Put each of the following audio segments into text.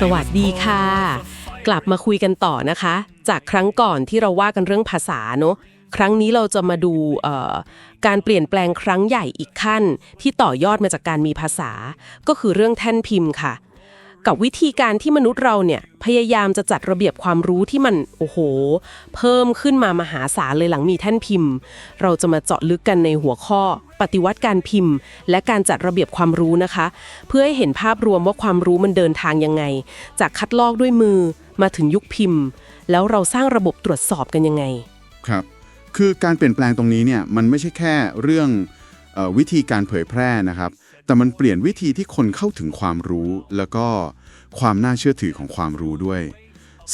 สวัสดีค่ะ กลับมาคุยกันต่อนะคะ จากครั้งก่อนที่เราว่ากันเรื่องภาษาเนอะครั้งนี้เราจะมาดูเอ่อการเปลี่ยนแปลงครั้งใหญ่อีกขั้น ที่ต่อยอดมาจากการมีภาษา ก็คือเรื่องแท่นพิมพ์ค่ะ กับวิธีการที่มนุษย์เราเนี่ยพยายามจะจัดระเบียบความรู้ที่มันโอ้โห เพิ่มขึ้นมามหาศาลเลยหลังมีแท่นพิมพ์ เราจะมาเจาะลึกกันในหัวข้อ ปฏิวัติการพิมพ์ และการจัดระเบียบความรู้นะคะ เพื่อให้เห็นภาพรวมว่าความรู้มันเดินทางยังไง จากคัดลอกด้วยมือมาถึงยุคพิมพ์ แล้วเราสร้างระบบตรวจสอบกันยังไง ครับ คือการเปลี่ยนแปลงตรงนี้เนี่ยมันไม่ใช่แค่เรื่องเออวิธีการเผยแพร่นะครับ แต่มันเปลี่ยนวิธีที่คนเข้าถึงความรู้แล้วก็ความน่าเชื่อถือของความรู้ด้วย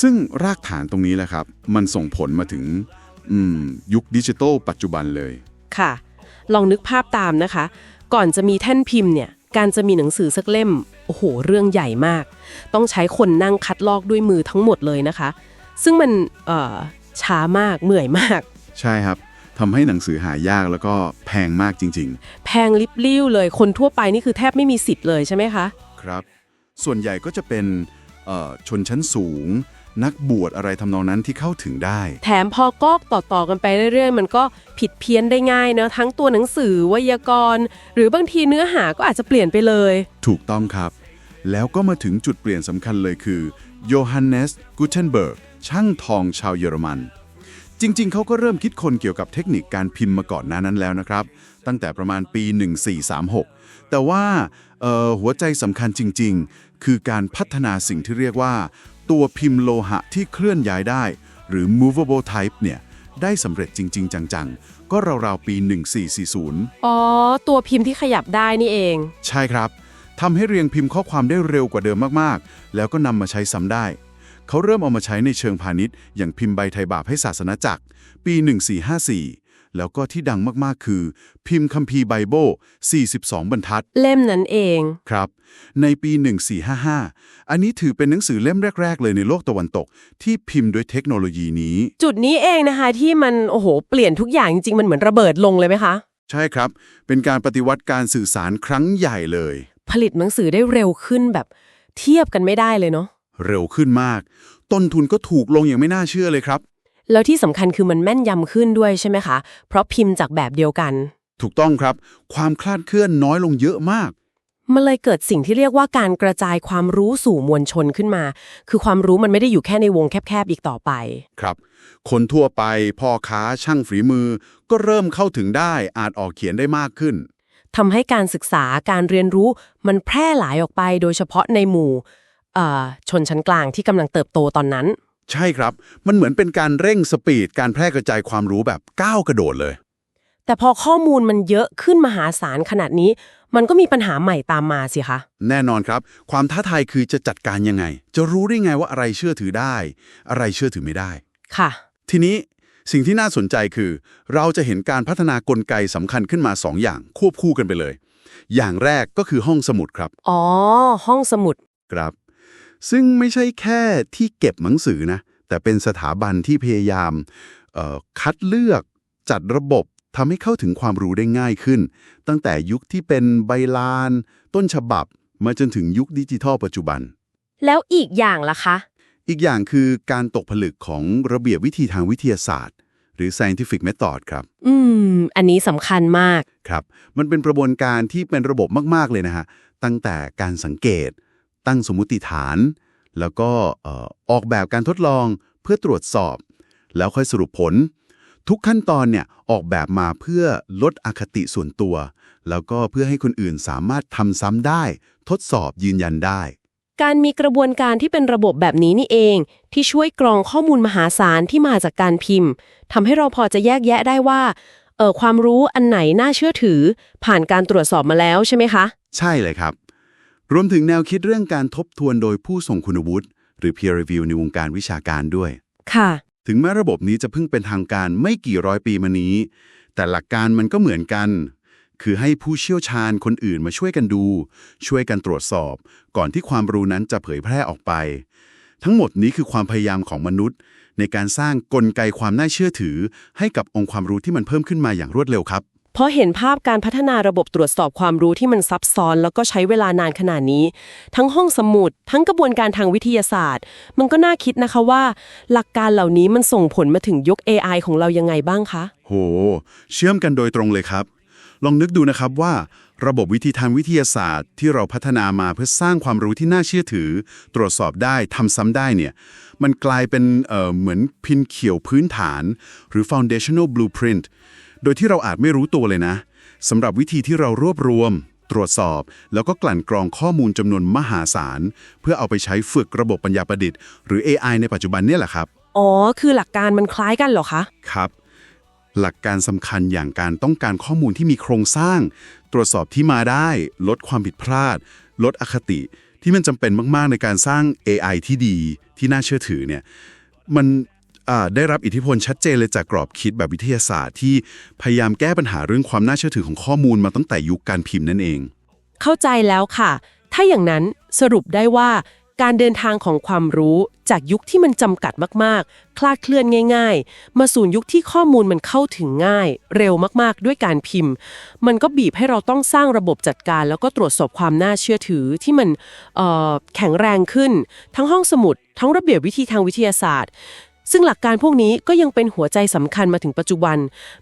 ซึ่งรากฐานตรงนี้แหละครับ มันส่งผลมาถึงอืมยุคดิจิทัลปัจจุบันเลย ค่ะ ลองนึกภาพตามนะคะ ก่อนจะมีแท่นพิมพ์เนี่ย การจะมีหนังสือสักเล่ม โอ้โห เรื่องใหญ่มาก ต้องใช้คนนั่งคัดลอกด้วยมือทั้งหมดเลยนะคะ ซึ่งมันเอ่อช้ามาก เหนื่อยมาก ใช่ครับทำให้หนังสือหายากแล้วก็แพงมากจริงแพงลิบลิ่วเลย คนทั่วไปนี่คือแทบไม่มีสิทธิ์เลยใช่ไหมคะๆครับ ส่วนใหญ่ก็จะเป็นเอ่อชนชั้นสูง นักบวชอะไรทำนองนั้นที่เข้าถึงได้ แถมพอกอกต่อๆกันไปเรื่อยๆ มันก็ผิดเพี้ยนได้ง่ายเนอะทั้งตัวหนังสือไวยากรณ์ หรือบางทีเนื้อหาก็อาจจะเปลี่ยนไปเลย ถูกต้องครับ แล้วก็มาถึงจุดเปลี่ยนสำคัญเลยคือโยฮันเนสกูเทนเบิร์กช่างทองชาวเยอรมัน จริงๆ เขาก็เริ่มคิดคนเกี่ยวกับเทคนิคการพิมพ์มาก่อนหน้านั้นแล้วนะครับ ตั้งแต่ประมาณปี 1436 แต่ว่าเอ่อหัวใจสำคัญจริง ๆ คือการพัฒนาสิ่งที่เรียกว่าตัวพิมพ์โลหะที่เคลื่อนย้ายได้ หรือ movable type เนี่ย ได้สำเร็จจริง ๆ จัง ๆ ก็ราว ๆ ปี 1440 อ๋อ ตัวพิมพ์ที่ขยับได้นี่เอง ใช่ครับทำให้เรียงพิมพ์ข้อความได้เร็วกว่าเดิมมากๆ แล้วก็นำมาใช้ซ้ำได้ เขาเริ่มเอามาใช้ในเชิงพาณิชย์ อย่างพิมพ์ใบไทยบาปให้ศาสนาจักร ปี 1454 แล้วก็ที่ดังมากๆคือ พิมพ์คัมภีร์ไบเบิล 42 บรรทัด เล่มนั้นเอง ครับ ในปี 1455 อันนี้ถือเป็นหนังสือเล่มแรก ๆ เลยในโลกตะวันตก ที่พิมพ์ด้วยเทคโนโลยีนี้ จุดนี้เองนะคะที่มันโอ้โหเปลี่ยนทุกอย่างจริงๆมันเหมือนระเบิดลงเลยไหมคะ ใช่ครับ เป็นการปฏิวัติการสื่อสารครั้งใหญ่เลย ผลิตหนังสือได้เร็วขึ้นแบบเทียบกันไม่ได้เลยเนาะ เร็วขึ้นมาก ต้นทุนก็ถูกลงอย่างไม่น่าเชื่อเลยครับ แล้วที่สำคัญคือมันแม่นยำขึ้นด้วยใช่ไหมคะ เพราะพิมพ์จากแบบเดียวกัน ถูกต้องครับ ความคลาดเคลื่อนน้อยลงเยอะมาก มันเลยเกิดสิ่งที่เรียกว่าการกระจายความรู้สู่มวลชนขึ้นมา คือความรู้มันไม่ได้อยู่แค่ในวงแคบๆอีกต่อไป ครับ คนทั่วไปพ่อค้าช่างฝีมือ ก็เริ่มเข้าถึงได้อาจออกเขียนได้มากขึ้น ทำให้การศึกษาการเรียนรู้มันแพร่หลายออกไป โดยเฉพาะในหมู่เอ่อชนชั้นกลางที่กำลังเติบโตตอนนั้น ใช่ครับ มันเหมือนเป็นการเร่งสปีดการแพร่กระจายความรู้แบบก้าวกระโดดเลย แต่พอข้อมูลมันเยอะขึ้นมหาศาลขนาดนี้ มันก็มีปัญหาใหม่ตามมาสิคะ แน่นอนครับ ความท้าทายคือจะจัดการยังไง จะรู้ได้ไงว่าอะไรเชื่อถือได้ อะไรเชื่อถือไม่ได้ ค่ะ ทีนี้สิ่งที่น่าสนใจคือ เราจะเห็นการพัฒนากลไกสำคัญขึ้นมาสองอย่างควบคู่กันไปเลย อย่างแรกก็คือห้องสมุดครับ อ๋อ ห้องสมุด ครับ ซึ่งไม่ใช่แค่ที่เก็บหนังสือนะ แต่เป็นสถาบันที่พยายามเอ่อคัดเลือกจัดระบบทำให้เข้าถึงความรู้ได้ง่ายขึ้น ตั้งแต่ยุคที่เป็นใบลาน ต้นฉบับ มาจนถึงยุคดิจิทัลปัจจุบัน แล้วอีกอย่างล่ะคะ อีกอย่างคือการตกผลึกของระเบียบวิธีทางวิทยาศาสตร์ หรือ scientific method ครับ อืม อันนี้สำคัญมาก ครับ มันเป็นกระบวนการที่เป็นระบบมาก ๆ เลยนะฮะ ตั้งแต่การสังเกต ตั้งสมมุติฐาน แล้วก็เอ่อออกแบบการทดลองเพื่อตรวจสอบ แล้วค่อยสรุปผล ทุกขั้นตอนเนี่ยออกแบบมาเพื่อลดอคติส่วนตัว แล้วก็เพื่อให้คนอื่นสามารถทำซ้ำได้ ทดสอบยืนยันได้ การมีกระบวนการที่เป็นระบบแบบนี้นี่เอง ที่ช่วยกรองข้อมูลมหาศาลที่มาจากการพิมพ์ทำให้เราพอจะแยกแยะได้ว่าเออความรู้อันไหนน่าเชื่อถือ ผ่านการตรวจสอบมาแล้วใช่ไหมคะ ใช่เลยครับ รวมถึงแนวคิดเรื่องการทบทวนโดยผู้ทรงคุณวุฒิหรือ peer review ในวงการวิชาการด้วย ค่ะ ถึงแม้ระบบนี้จะเพิ่งเป็นทางการไม่กี่ร้อยปีมานี้ แต่หลักการมันก็เหมือนกัน คือให้ผู้เชี่ยวชาญคนอื่นมาช่วยกันดู ช่วยกันตรวจสอบ ก่อนที่ความรู้นั้นจะเผยแพร่ออกไป ทั้งหมดนี้คือความพยายามของมนุษย์ ในการสร้างกลไกความน่าเชื่อถือ ให้กับองค์ความรู้ที่มันเพิ่มขึ้นมาอย่างรวดเร็วครับ พอเห็นภาพการพัฒนาระบบตรวจสอบความรู้ที่มันซับซ้อน แล้วก็ใช้เวลานานขนาดนี้ ทั้งห้องสมุด ทั้งกระบวนการทางวิทยาศาสตร์ มันก็น่าคิดนะคะว่า หลักการเหล่านี้มันส่งผลมาถึงยุค AI ของเรายังไงบ้างคะ โห เชื่อมกันโดยตรงเลยครับ ลองนึกดูนะครับว่า ระบบวิธีทางวิทยาศาสตร์ ที่เราพัฒนามาเพื่อสร้างความรู้ที่น่าเชื่อถือ ตรวจสอบได้ทำซ้ำได้เนี่ยมันกลายเป็นเออเหมือนพินเขียวพื้นฐาน หรือ foundational blueprint โดยที่เราอาจไม่รู้ตัวเลยนะสำหรับวิธีที่เรารวบรวม ตรวจสอบ แล้วก็กลั่นกรองข้อมูลจำนวนมหาศาล เพื่อเอาไปใช้ฝึกระบบปัญญาประดิษฐ์หรือ AI ในปัจจุบันเนี่ยแหละครับ อ๋อ คือหลักการมันคล้ายกันเหรอคะ ครับ หลักการสำคัญอย่างการต้องการข้อมูลที่มีโครงสร้าง ตรวจสอบที่มาได้ ลดความผิดพลาด ลดอคติ ที่มันจำเป็นมาก ๆ ในการสร้าง AI ที่ดี ที่น่าเชื่อถือเนี่ยมันอ่า ได้รับอิทธิพลชัดเจนเลยจากกรอบคิดแบบวิทยาศาสตร์ที่พยายามแก้ปัญหาเรื่องความน่าเชื่อถือของข้อมูลมาตั้งแต่ยุคการพิมพ์นั่นเอง เข้าใจแล้วค่ะ ถ้าอย่างนั้นสรุปได้ว่า การเดินทางของความรู้จากยุคที่มันจำกัดมากๆ คลาดเคลื่อนง่าย ๆ มาสู่ยุคที่ข้อมูลมันเข้าถึงง่าย เร็วมากๆ ด้วยการพิมพ์ มันก็บีบให้เราต้องสร้างระบบจัดการ แล้วก็ตรวจสอบความน่าเชื่อถือที่มันแข็งแรงขึ้น ทั้งห้องสมุด ทั้งระเบียบวิธีทางวิทยาศาสตร์ ซึ่งหลักการพวกนี้ก็ยังเป็นหัวใจสำคัญมาถึงปัจจุบัน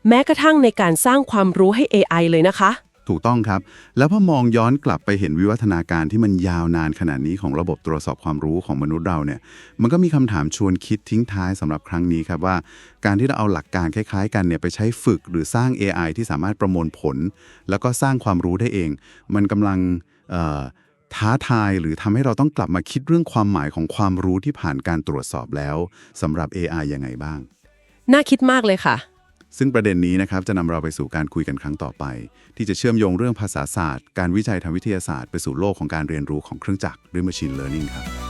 แม้กระทั่งในการสร้างความรู้ให้ AI เลยนะคะ ถูกต้องครับ แล้วพอมองย้อนกลับไปเห็นวิวัฒนาการที่มันยาวนานขนาดนี้ของระบบตรวจสอบความรู้ของมนุษย์เราเนี่ย มันก็มีคำถามชวนคิดทิ้งท้ายสำหรับครั้งนี้ครับว่า การที่เราเอาหลักการคล้ายๆ กันเนี่ยไปใช้ฝึกหรือสร้าง AI ที่สามารถประมวลผล แล้วก็สร้างความรู้ได้เอง มันกำลังเอ่อ ท้าทายหรือทำให้เราต้องกลับมาคิดเรื่องความหมายของความรู้ที่ผ่านการตรวจสอบแล้วสำหรับ AI ยังไงบ้าง น่าคิดมากเลยค่ะ ซึ่งประเด็นนี้นะครับจะนำเราไปสู่การคุยกันครั้งต่อไป ที่จะเชื่อมโยงเรื่องภาษาศาสตร์ การวิจัยทางวิทยาศาสตร์ ไปสู่โลกของการเรียนรู้ของเครื่องจักรด้วย Machine Learning ครับ